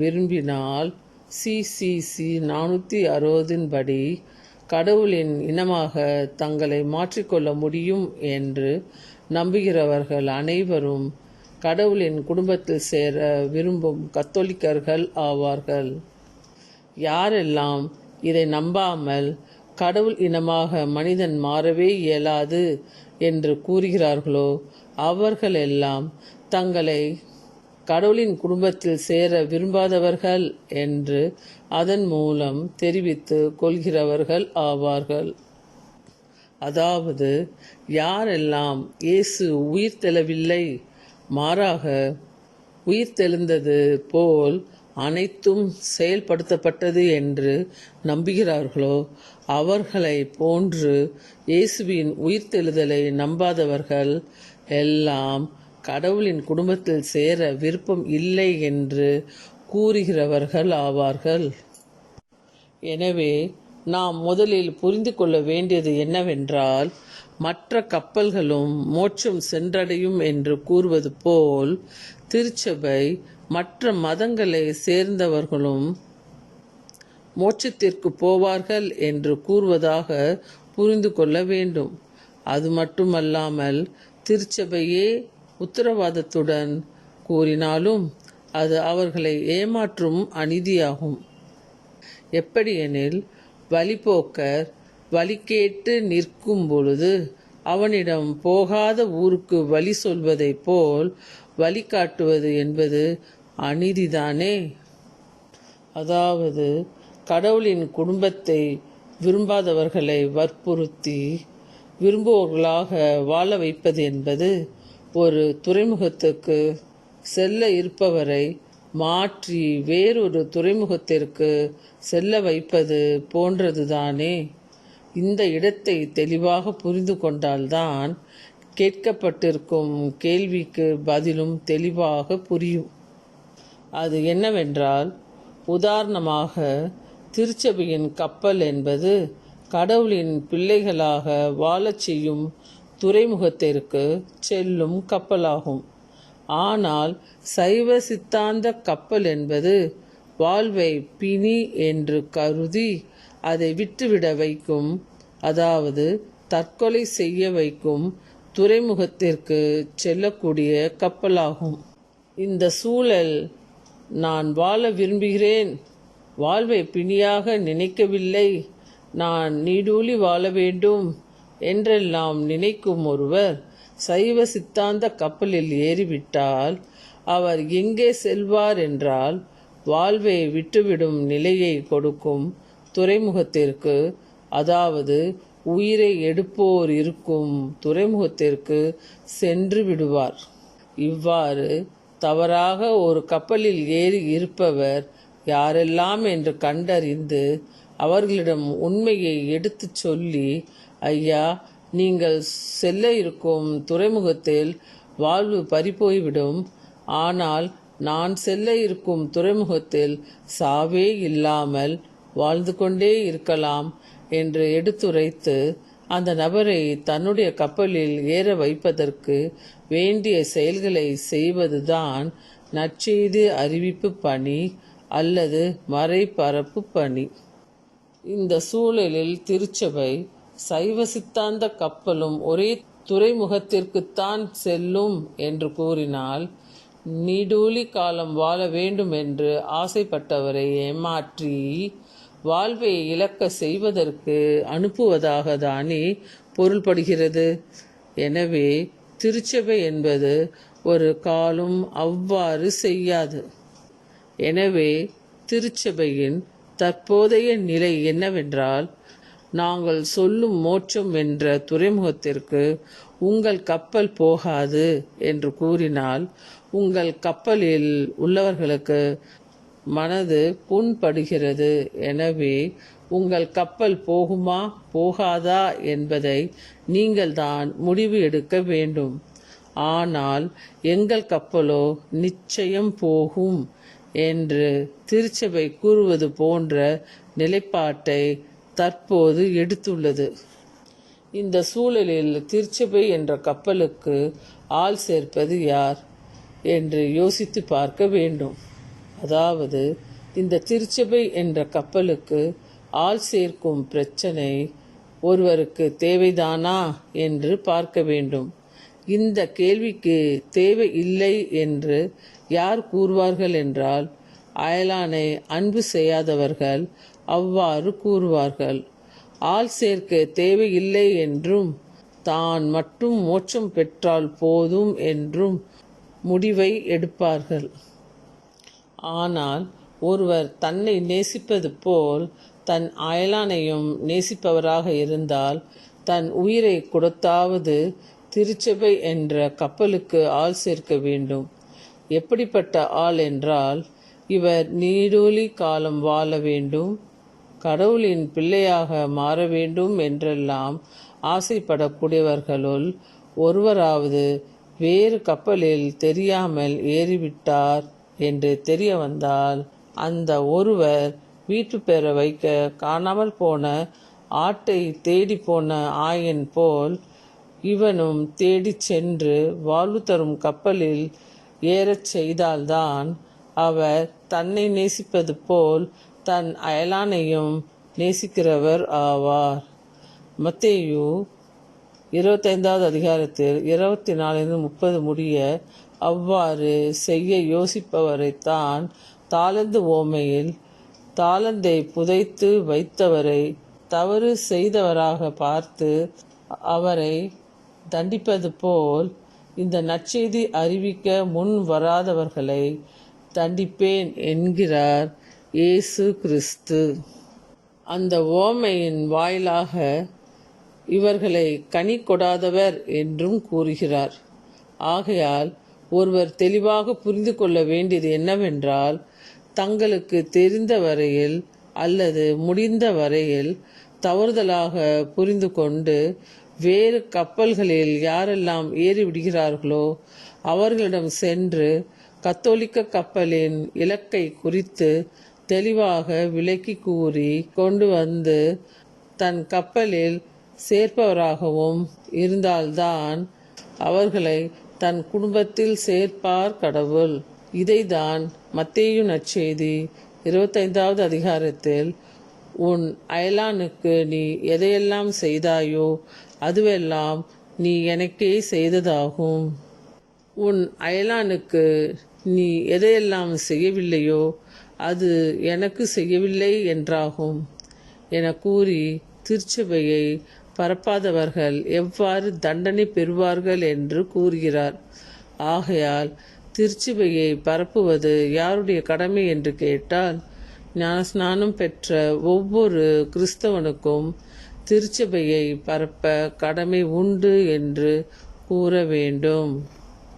விரும்பினால் சிசிசி நானூற்றி அறுபதின் படி கடவுளின் இனமாக தங்களை மாற்றிக்கொள்ள முடியும் என்று நம்புகிறவர்கள் அனைவரும் கடவுளின் குடும்பத்தில் சேர விரும்பும் கத்தோலிக்கர்கள் ஆவார்கள். யாரெல்லாம் இதை நம்பாமல் கடவுள் இனமாக மனிதன் மாறவே இயலாது என்று கூறுகிறார்களோ அவர்களெல்லாம் தங்களை கடவுளின் குடும்பத்தில் சேர விரும்பாதவர்கள் என்று அதன் மூலம் தெரிவித்து கொள்கிறவர்கள் ஆவார்கள். அதாவது யாரெல்லாம் இயேசு உயிர் தெளவில்லை மாறாக உயிர் தெழுந்தது போல் அனைத்தும் செயல்படுத்தப்பட்டது என்று நம்புகிறார்களோ அவர்களை போன்று இயேசுவின் உயிர்த்தெழுதலை நம்பாதவர்கள் எல்லாம் கடவுளின் குடும்பத்தில் சேர விருப்பம் இல்லை என்று கூறுகிறவர்கள் ஆவார்கள். எனவே நாம் முதலில் புரிந்து கொள்ள வேண்டியது என்னவென்றால் மற்ற கப்பல்களும் மோட்சம் சென்றடையும் என்று கூறுவது போல் திருச்சபை மற்ற மதங்களை சேர்ந்தவர்களும் மோட்சத்திற்கு போவார்கள் என்று கூறுவதாக புரிந்து கொள்ள வேண்டும். அது மட்டுமல்லாமல் திருச்சபையே உத்தரவாதத்துடன் கூறினாலும் அது அவர்களை ஏமாற்றும் அநீதியாகும். எப்படியெனில் வழிபோக்கர் வழி கேட்டு நிற்கும் பொழுது அவனிடம் போகாத ஊருக்கு வழி சொல்வதைப் போல் வழிகாட்டுவது என்பது அநீதிதானே? அதாவது கடவுளின் குடும்பத்தை விரும்பாதவர்களை வற்புறுத்தி விரும்புவோர்களாக வாழ வைப்பது என்பது ஒரு துறைமுகத்துக்கு செல்ல இருப்பவரை மாற்றி வேறொரு துறைமுகத்திற்கு செல்ல வைப்பது போன்றதுதானே? இந்த இடத்தை தெளிவாக புரிந்து கொண்டால்தான் கேட்கப்பட்டிருக்கும் கேள்விக்கு பதிலும் தெளிவாக புரியும். அது என்னவென்றால் உதாரணமாக திருச்சபையின் கப்பல் என்பது கடவுளின் பிள்ளைகளாக வாழச் செய்யும் துறைமுகத்திற்கு செல்லும் கப்பலாகும். ஆனால் சைவ சித்தாந்த கப்பல் என்பது வாழ்வை பிணி என்று கருதி அதை விட்டுவிட வைக்கும் அதாவது தற்கொலை செய்ய வைக்கும் துறைமுகத்திற்கு செல்லக்கூடிய கப்பலாகும். இந்த சூழல் நான் வாழ விரும்புகிறேன். வாழ்வை பிணியாக நினைக்கவில்லை. நான் நீடூழி வாழ வேண்டும். என்றெல்லாம் நினைக்கும் ஒருவர் சைவ சித்தாந்த கப்பலில் ஏறிவிட்டால் அவர் எங்கே செல்வார் என்றால் வாழ்வை விட்டுவிடும் நிலையை கொடுக்கும் துறைமுகத்திற்கு அதாவது உயிரை எடுப்போர் இருக்கும் துறைமுகத்திற்கு சென்று விடுவார். இவ்வாறு தவறாக ஒரு கப்பலில் ஏறி இருப்பவர் யாரெல்லாம் என்று கண்டறிந்து அவர்களிடம் உண்மையை எடுத்துச் சொல்லி ஐயா நீங்கள் செல்ல இருக்கும் துறைமுகத்தில் வாழ்வு பறிபோய்விடும். ஆனால் நான் செல்ல இருக்கும் துறைமுகத்தில் சாவே இல்லாமல் வாழ்ந்து கொண்டே இருக்கலாம் என்று எடுத்துரைத்து அந்த நபரை தன்னுடைய கப்பலில் ஏற வைப்பதற்கு வேண்டிய செயல்களை செய்வதுதான் நற்செய்தி அறிவிப்பு பணி அல்லது மறைபரப்பு பணி. இந்த சூழலில் திருச்சபை சைவ சித்தாந்த கப்பலும் ஒரே துறைமுகத்திற்குத்தான் செல்லும் என்று கூறினால் நீடூழி காலம் வாழ வேண்டும் என்று ஆசைப்பட்டவரை ஏமாற்றி வாழ்வை இழக்க செய்வதற்கு அனுப்புவதாக தானே பொருள்படுகிறது. எனவே திருச்சபை என்பது ஒரு காலும் அவ்வாறு செய்யாது. எனவே திருச்சபையின் தற்போதைய நிலை என்னவென்றால் நாங்கள் சொல்லும் மோட்சம் என்ற துறைமுகத்திற்கு உங்கள் கப்பல் போகாது என்று கூறினால் உங்கள் கப்பலில் உள்ளவர்களுக்கு மனது புண்படுகிறது. எனவே உங்கள் கப்பல் போகுமா போகாதா என்பதை நீங்கள்தான் முடிவு எடுக்க வேண்டும். ஆனால் எங்கள் கப்பலோ நிச்சயம் போகும். என்று திருச்சபை கூறுவது போன்ற நிலைப்பாட்டை தற்போது எடுத்துள்ளது. இந்த சூழலில் திருச்சபை என்ற கப்பலுக்கு ஆள் சேர்ப்பது யார் என்று யோசித்து பார்க்க வேண்டும். அதாவது இந்த திருச்சபை என்ற கப்பலுக்கு ஆள் சேர்க்கும் பிரச்சனை ஒருவருக்கு தேவைதானா என்று பார்க்க வேண்டும். இந்த கேள்விக்கு தேவை இல்லை என்று யார் கூறுவார்கள் என்றால் அயலானை அன்பு செய்யாதவர்கள் அவ்வாறு கூறுவார்கள். ஆள் சேர்க்க தேவையில்லை என்றும் தான் மட்டும் மோட்சம் பெற்றால் போதும் என்றும் முடிவை எடுப்பார்கள். ஆனால் ஒருவர் தன்னை நேசிப்பது போல் தன் அயலானையும் நேசிப்பவராக இருந்தால் தன் உயிரை கொடுத்தாவது திருச்சபை என்ற கப்பலுக்கு ஆள் சேர்க்க வேண்டும். எப்படிப்பட்ட ஆள் என்றால் இவர் நீடோலி காலம் வாழ வேண்டும் கடவுளின் பிள்ளையாக மாற வேண்டும் என்றெல்லாம் ஆசைப்படக்கூடியவர்களுள் ஒருவராவது வேறு கப்பலில் தெரியாமல் ஏறிவிட்டார் என்று தெரிய வந்தால் அந்த ஒருவர் வீட்டு பெற வைக்க காணாமல் போன ஆட்டை தேடி போன ஆயன் போல் இவனும் தேடிச் சென்று வாழ்வு தரும் கப்பலில் ஏறச் செய்தால்தான் அவர் தன்னை நேசிப்பது போல் தன் அயலானையும் நேசிக்கிறவர் ஆவார். மத்தேயு இருபத்தைந்தாவது அதிகாரத்தில் இருபத்தி நாலிலிருந்து முப்பது முடிய அவ்வாறு செய்ய யோசிப்பவரைத்தான் தாளந்து ஓமையில் தாளந்தை புதைத்து வைத்தவரை தவறு செய்தவராக பார்த்து அவரை தண்டிப்பது போல் இந்த நற்செய்தி அறிவிக்க முன் வராதவர்களை தண்டிப்பேன் என்கிறார் இயேசு கிறிஸ்து. அந்த ஓமையின் வாயிலாக இவர்களை கனி கொடாதவர் என்றும் கூறுகிறார். ஆகையால் ஒருவர் தெளிவாக புரிந்து கொள்ள வேண்டியது என்னவென்றால் தங்களுக்கு தெரிந்த வரையில் அல்லது முடிந்த வரையில் தவறுதலாக புரிந்து கொண்டு வேறு கப்பல்களில் யாரெல்லாம் ஏறிவிடுகிறார்களோ அவர்களிடம் சென்று கத்தோலிக்க கப்பலின் இலக்கை குறித்து தெளிவாக விளக்கி கூறி கொண்டு வந்து தன் கப்பலில் சேர்ப்பவராகவும் இருந்தால்தான் அவர்களை தன் குடும்பத்தில் சேர்ப்பார் கடவுள். இதைதான் மத்தேயு நற்செய்தி இருபத்தைந்தாவது அதிகாரத்தில் உன் அயலானுக்கு நீ எதையெல்லாம் செய்தாயோ அதுவெல்லாம் நீ எனக்கே செய்ததாகும். உன் அயலானுக்கு நீ எதையெல்லாம் செய்யவில்லையோ அது எனக்கு செய்யவில்லை என்றாகும். என கூறி திருச்சபையை பரப்பாதவர்கள் எவ்வாறு தண்டனை பெறுவார்கள் என்று கூறுகிறார். ஆகையால் திருச்சபையை பரப்புவது யாருடைய கடமை என்று கேட்டால் ஞானஸ்நானம் பெற்ற ஒவ்வொரு கிறிஸ்தவனுக்கும் திருச்சபையை பரப்ப கடமை உண்டு என்று கூற வேண்டும்.